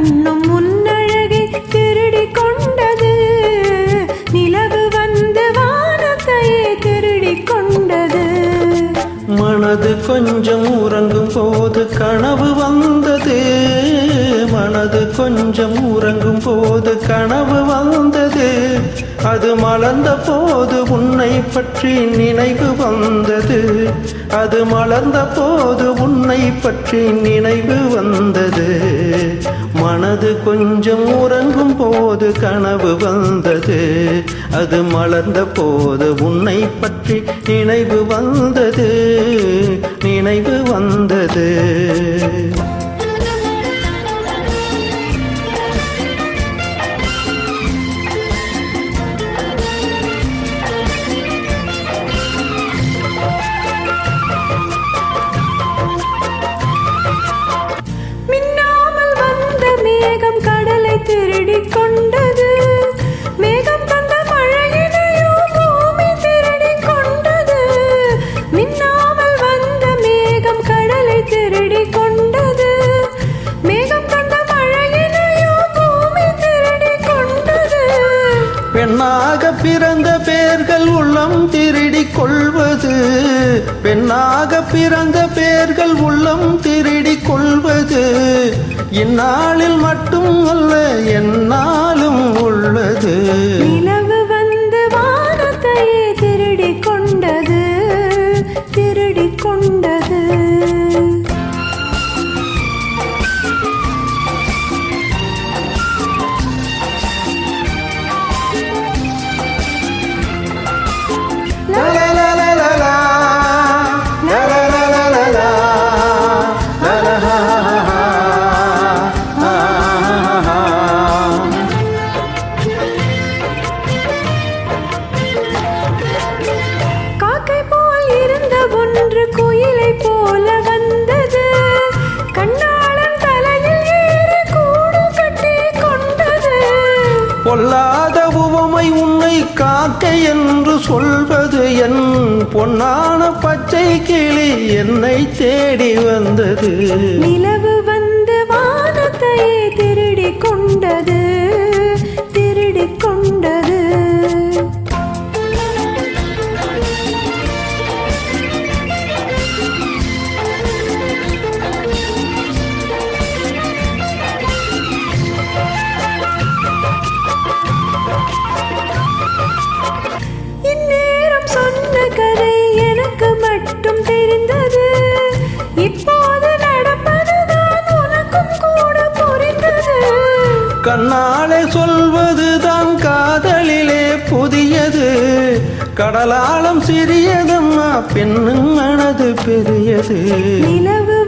கண்ணும் முன்னழகை திருடி கொண்டது. நிலவு வந்து வானத்தையே திருடி கொண்டது. மனது கொஞ்சம் உறங்கும் போது கனவு வந்தது. மனது கொஞ்சம் உறங்கும் போது கனவு வந்தது. அது மலர்ந்த போது உன்னை பற்றி நினைவு வந்தது. அது மலர்ந்த போது உன்னை பற்றி நினைவு வந்தது. மனது கொஞ்சம் உறங்கும் போது கனவு வந்தது. அது மலர்ந்த போது உன்னை பற்றி நினைவு வந்தது. நினைவு வந்தது. திருடிக் கொண்டது. மேகம் தந்த மழையினையோ பூமி திருடிக் கொண்டது. பெண்ணாக பிறந்த பேர்கள் உள்ளம் திருடிக் கொள்வது. பெண்ணாக பிறந்த பேர்கள் உள்ளம் திருடிக் கொள்வது. இந்நாளில் மட்டும் அல்ல எந்நாளும் உள்ளது. பொல்லாத உவமை உன்னை காக்க என்று சொல்வது என் பொன்னான பச்சை கிளி என்னை தேடி வந்தது. நிலவு மட்டும் தெரிந்தது. இப்போது நடப்பதுதான் உனக்கும் கூட புரிந்தது. கண்ணாலே சொல்வதுதான் காதலிலே புதியது. கடலாளம் சிறியதம்மா பெண்ணும் மனது பெரியது. நிலவு